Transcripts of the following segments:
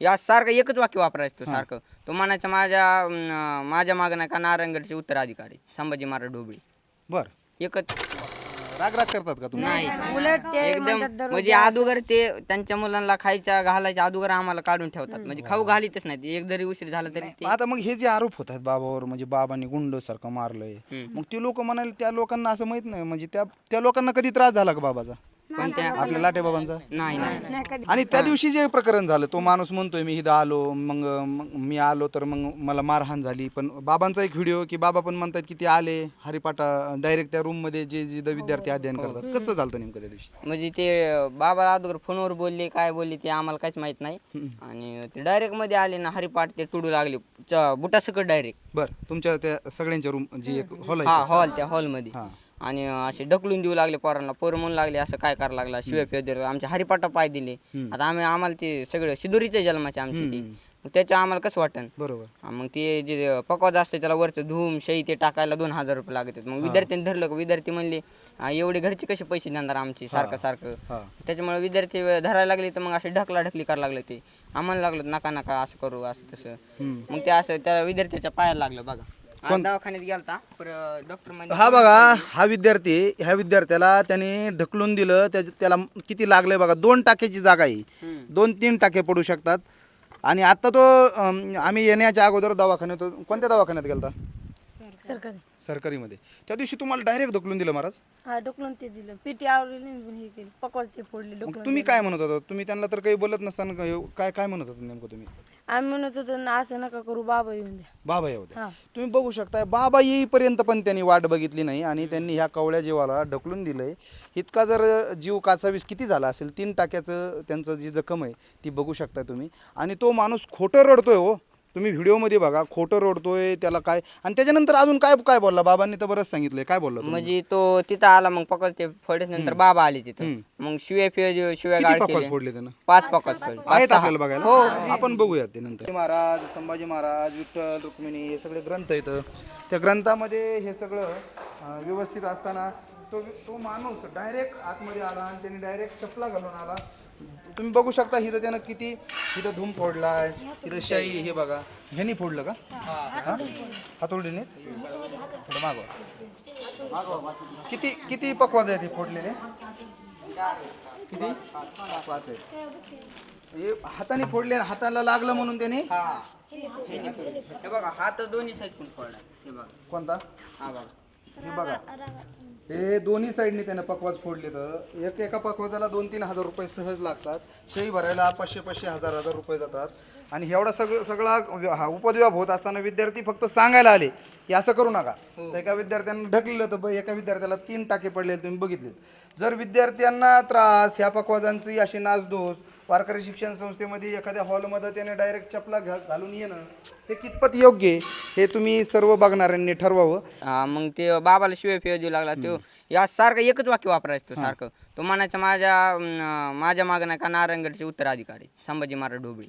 या सारखं एकच वाक्य वापरायचं तो सारखं. तो म्हणायचा माझ्या अं, माझ्या मागं नाही का नारायणगडचे उत्तराधिकारी संभाजी महाराज ढोबळी. बर. एकच. राग राग करतात का तुम्ही? नाही. उलट ते एकदम म्हणतात दररोज म्हणजे अगोदर ते त्यांच्या मुलांना खायच्या घालायच्या अगोदर आम्हाला काढून ठेवतात. म्हणजे खाऊ घालीतच नाही एक जरी उशीर झाला तरी ते आता मग हे जे आरोप होत आहेत बाबावर म्हणजे बाबांनी गुंड सारखं मारलंय हम्म. मग ते लोक म्हणाले त्या लोकांना असं माहीत नाही. म्हणजे त्या त्या लोकांना कधी त्रास झाला का बाबाचा? पण त्या आपल्या लाटे बाबांचा? नाही नाही. नाही कधी. आणि त्या दिवशी जे प्रकरण झालं तो माणूस म्हणतोय मी इथं आलो मग मग मी आलो तर मग मला मारहाण झाली. पण बाबांचा एक व्हिडिओ की बाबा पण म्हणतात की ते आले हरिपाटा डायरेक्ट त्या रूममध्ये जे जे विद्यार्थी अध्ययन करतात. कसं झालं नेमकं त्या दिवशी? म्हणजे ते बाबा अगोदर फोनवर बोलले काय बोलले ते आम्हाला काहीच माहीत नाही. आणि ते डायरेक्टमध्ये आले ना हरिपाठ ते टुडू लागले च- बुटासकट डायरेक्ट बर तुमच्या त्या सगळ्यांच्या रूम जी एक हॉल हा आहे हॉल त्या हॉलमध्ये हा. आणि असे ढकलून देऊ लागले पोरांना पोरं म्हणू लागले असं काय करायला लागला शिव्या पेदर आमच्या हरिपाटा पाय दिले. आता आम्ही आम्हाला ते सगळं सिदुरीचे जन्माचे आमची ती. मग त्याच्या आम्हाला कसं वाटन? बरोबर. मग ते जे पकवाज असते त्याला वरचं धूम शही ते टाकायला दोन हजार रुपये लागत आहेत. मग विद्यार्थ्यांनी धरलं का? विद्यार्थी म्हणले "हा, एवढे घरचे कसे पैसे देणार आमचे? सारखं सारखं. हा. त्याच्यामुळे विद्यार्थी धरायला लागले तर मग असे ढकला ढकली करायला लागले ते आम्हाला लागलं नका नका असं करू असं तसं. मग ते असं त्या विद्यार्थ्याच्या पायाला लागलं बघा. आज दवाखान्यात गेलता पर डॉक्टर म्हणजे हा बघा हा विद्यार्थी ह्या विद्यार्थ्याला त्याने ढकलून दिलं त्याच्या त्याला किती लागलंय बघा दोन टाक्याची जागा आहे. दोन तीन टाके पडू शकतात. आणि आता तो अम, आम्ही येण्याच्या अगोदर दवाखान्यात कोणत्या दवाखान्यात गेलता? सरकारी. सरकारीमध्ये. त्या दिवशी तुम्हाला डायरेक्ट ढकलून दिलं महाराज? हा ढकलून ते दिलं. पिटी आवडली हे केली. पकवाज ते फोडले मग ढकलून तुम्ही काय म्हणत होता? तुम्ही त्यांना तर काही बोलत नसताना काय काय म्हणत होता नेमकं तुम्ही? आम्ही म्हणत होतो ना असं नका करू बाबा येऊन द्या. बाबा येऊ द्या. हा. तुम्ही बघू शकताय बाबा येईपर्यंत पण त्यांनी वाट बघितली नाही आणि त्यांनी ह्या कवळ्या जीवाला ढकलून दिलंय. इतका जर जीव काचावीस किती झाला असेल तीन टाक्याचं त्यांचं जी जखम आहे ती बघू शकता तुम्ही. आणि तो माणूस खोटं रडतोय हो. तुम्ही व्हिडिओमध्ये बघा खोटं रडतोय त्याला काय? आणि त्याच्यानंतर अजून काय काय बोलला? बाबांनी तर बरंच सांगितलंय. काय बोलला तुम्ही? म्हणजे तो तिथं आला मग पकड ते फळेस नंतर बाबा आले तिथं. मग शिव्या किती गाड पकवाज केले. फोडले त्यानं? पाच पकवाज फोडले. आहेत आपल्याला बघायला. आपण बघूयात ते नंतर. महाराज संभाजी महाराज विठ्ठल रुक्मिणी हे सगळे ग्रंथ आहेत. त्या ग्रंथामध्ये हे सगळं अं, व्यवस्थित असताना तो तो माणूस डायरेक्ट आतमध्ये आला आणि त्याने डायरेक्ट चपला घालून आला. तुम्ही बघू शकता इथं त्यानं किती इथं धूम फोडलाय इथं शाई हे बघा. ह्यानी फोडलं का? हा? हातोडीनेच थोडं मागवा किती किती पकवाज आहेत हे फोडलेले? किती? पाच आहेत. हे हाताने फोडले हाताला लागलं म्हणून त्याने? हे. बघा हात दोन्ही साईड पण फोडला हे बघा. कोणता? हा बघा. हे बघा. हे दोन्ही साईडने त्यानं पकवाज फोडले तर एक एका पकवाजाला दोन तीन हजार रुपये सहज लागतात. शेई भरायला पाचशे पाचशे हजार हजार रुपये जातात. आणि एवढा सगळं सगळा हा उपद्व्याप होत असताना विद्यार्थी फक्त सांगायला आले की असं करू नका. तर एका विद्यार्थ्यांना ढकललं तर ब- एका विद्यार्थ्याला तीन टाके पडलेले तुम्ही बघितले जर विद्यार्थ्यांना त्रास ह्या पकवाजांची अशी नासधूस वारकरी शिक्षण संस्थेमध्ये एखाद्या हॉलमध्ये त्याने डायरेक्ट चपला घा घालून येणं हे कितपत योग्य आहे? हे तुम्ही सर्व बघणाऱ्यांनी ठरवावं. हा मग ते बाबाला शिव्या फिव्या देऊ लागला तो या सारखं एकच वाक्य वापरायचं तो सारखं. तो म्हणायचा माझ्या अं, माझ्या मागं नाही का नारायणगडचे उत्तराधिकारी संभाजी महाराज ढोबळी?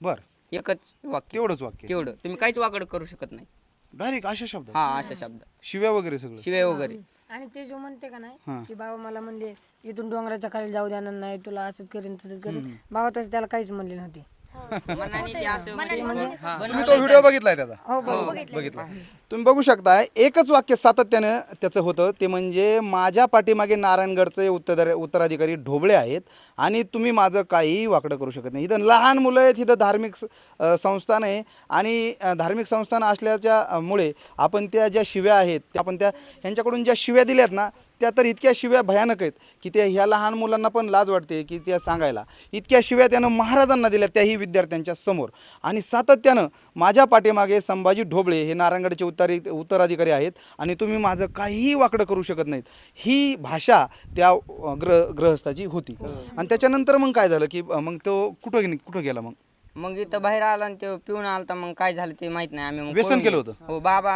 बर. एकच वाक्य. तेवढंच वाक्य. तेवढं. तुम्ही काहीच वाकड करू शकत नाही. डायरेक्ट अशा शब्द हा अशा शब्द शिव्या वगैरे सगळं? शिव्या वगैरे. आणि ते जो म्हणते का. नाही की बाबा मला म्हणले इथून डोंगराच्या खाली जाऊ देणार नाही तुला असंच करेन तसंच करेन. बाबा तसं त्याला काहीच म्हणले नव्हते. मनाने ते असं म्हणजे हा. तुम्ही तो व्हिडिओ बघितलाय त्याचा? हो बरोबर बघितला. तुम्ही बघू शकता एकच वाक्य सातत्यानं त्याचं होतं ते म्हणजे माझ्या पाठीमागे नारायणगडचे उत्तर उत्तराधिकारी ढोबळे आहेत आणि तुम्ही माझं काहीही वाकडं करू शकत नाही. इथं लहान मुलं आहेत इथं धार्मिक स- अ, संस्थान आहे आणि अ, धार्मिक संस्थान असल्याच्या अ, मुळे आपण त्या ज्या शिव्या आहेत त्या आपण त्या ह्यांच्याकडून ज्या शिव्या दिल्यात ना त्या तर इतक्या शिव्या भयानक आहेत की त्या ह्या लहान मुलांना पण लाज वाटते की त्या सांगायला. इतक्या शिव्या त्यानं महाराजांना दिल्या त्याही विद्यार्थ्यांच्या समोर. आणि सातत्यानं माझ्या पाठीमागे संभाजी ढोबळे हे नारायणगडचे उत्तरी उत्तराधिकारी आहेत आणि तुम्ही माझं काहीही वाकडं करू शकत नाहीत. ही भाषा त्या ग्रह ग्रहस्थाची होती. आणि त्याच्यानंतर मग काय झालं की मग तो कुठं कुठं गेला मग? मग इथं बाहेर आला आणि ते पिऊन आला तर मग काय झालं ते माहीत नाही. आम्ही व्यसन केलं गेलो. हो बाबा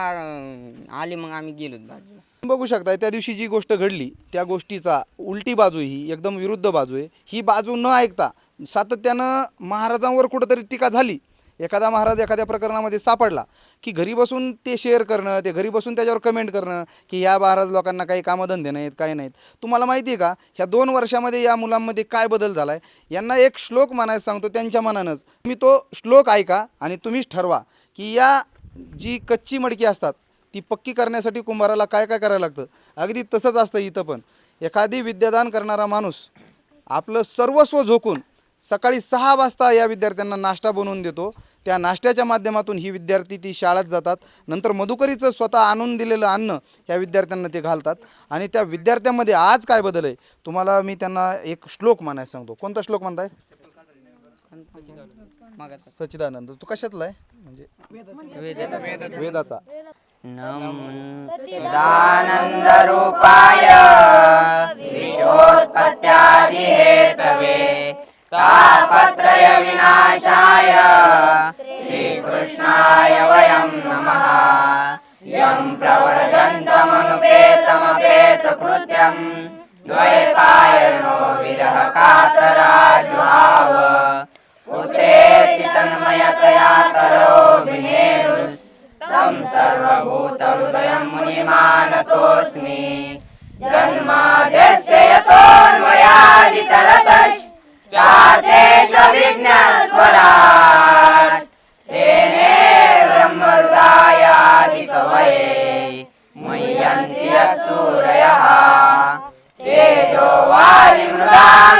आले मग आम्ही गेलो बाजूला. बघू शकताय त्या दिवशी जी गोष्ट घडली त्या गोष्टीचा उलटी बाजू ही एकदम विरुद्ध बाजू आहे. ही बाजू न ऐकता सातत्यानं महाराजांवर कुठंतरी टीका झाली. एखादा महाराज एखाद्या प्रकरणामध्ये सापडला की घरी बसून ते शेअर करणं ते घरी बसून त्याच्यावर कमेंट करणं की या महाराज लोकांना काही कामधंदे नाहीत काय नाहीत. तुम्हाला माहिती आहे का ह्या दोन वर्षामध्ये या मुलांमध्ये काय बदल झाला आहे यांना एक श्लोक म्हणायला सांगतो त्यांच्या मनानंच. तुम्ही तो श्लोक ऐका आणि तुम्हीच ठरवा की या जी कच्ची मडकी असतात ती पक्की करण्यासाठी कुंभाराला काय काय करायला लागतं? अगदी तसंच असतं इथं पण. एखादी विद्यादान करणारा माणूस आपलं सर्वस्व झोकून सकाळी सहा वाजता या विद्यार्थ्यांना नाश्ता बनवून देतो. त्या नाश्त्याच्या माध्यमातून ही विद्यार्थी ती शाळेत जातात. नंतर मधुकरीचं स्वतः आणून दिलेलं अन्न या विद्यार्थ्यांना ते घालतात. आणि त्या विद्यार्थ्यांमध्ये आज काय बदल आहे? तुम्हाला मी त्यांना एक श्लोक म्हणायला सांगतो. कोणता श्लोक म्हणताय? सच्चिदानंद. तू कशातला आहे? म्हणजे वेदाचा. दानन्दरूपाय विश्वोत्पत्त्यादिहेतवे तापत्रय विनाशाय श्रीकृष्णाय वयं नमः। यं प्रव्रजन्तमनुपेतमपेतकृत्यं द्वैपायनो विरह कातराजुहाव पुत्रेति तन्मयतया तरोभिनेदुस् तं सर्वभूतहृदयं मुनिमानतोऽस्मि। जन्माद्यस्य यतोऽन्वयादितरतश्चार्थेष्वभिज्ञस्वराट् तेने ब्रह्महृदायादिकवये मुह्यन्ति यत्सूरयः तेजो वारिमृदां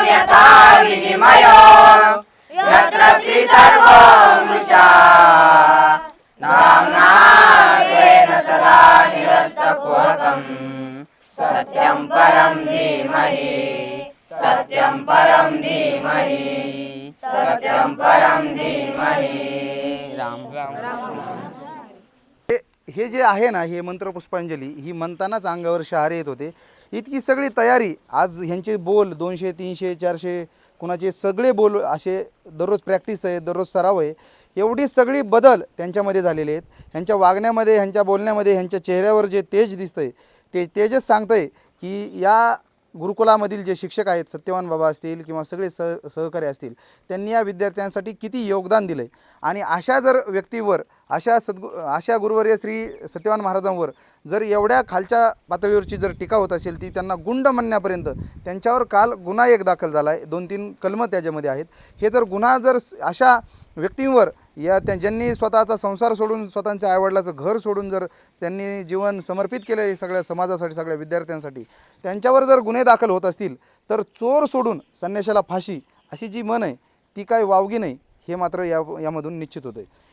विनिमयो। यत्र त्रिसर्गो सत्यं परं धीमहि। सत्यं परं धीमहि। सत्यं परं धीमहि। राम हे हे जे आहे ना हे मंत्र पुष्पांजली ही म्हणतानाच अंगावर शहारे येत होते. इतकी सगळी तयारी आज ह्यांचे बोल दोनशे तीनशे चारशे कुणाचे सगळे बोल असे दररोज प्रॅक्टिस आहे दररोज सराव आहे. एवढी सगळी बदल त्यांच्यामध्ये झालेले आहेत. ह्यांच्या वागण्यामध्ये ह्यांच्या बोलण्यामध्ये ह्यांच्या चेहऱ्यावर जे तेज दिसतं आहे ते तेजस सांगतं आहे की या गुरुकुलामधील जे शिक्षक आहेत सत्यवान बाबा असतील किंवा सगळे सह सहकारी असतील त्यांनी या विद्यार्थ्यांसाठी किती योगदान दिलं आहे आणि अशा जर व्यक्तीवर अशा सद्गु अशा गुरुवर्य श्री सत्यवान महाराजांवर जर एवढ्या खालच्या पातळीवरची जर टीका होत असेल ती त्यांना गुंड म्हणण्यापर्यंत त्यांच्यावर काल गुन्हा एक दाखल झाला आहे दोन तीन कलमं त्याच्यामध्ये आहेत. हे जर गुन्हा जर अशा व्यक्तींवर या त्या ज्यांनी स्वतःचा संसार सोडून स्वतःच्या आईवडिलाचं घर सोडून जर त्यांनी जीवन समर्पित केलं आहे सगळ्या समाजासाठी सगळ्या विद्यार्थ्यांसाठी त्यांच्यावर जर गुन्हे दाखल होत असतील तर चोर सोडून संन्याशाला फाशी अशी जी मन आहे ती काय वावगी नाही हे मात्र या यामधून निश्चित होतं आहे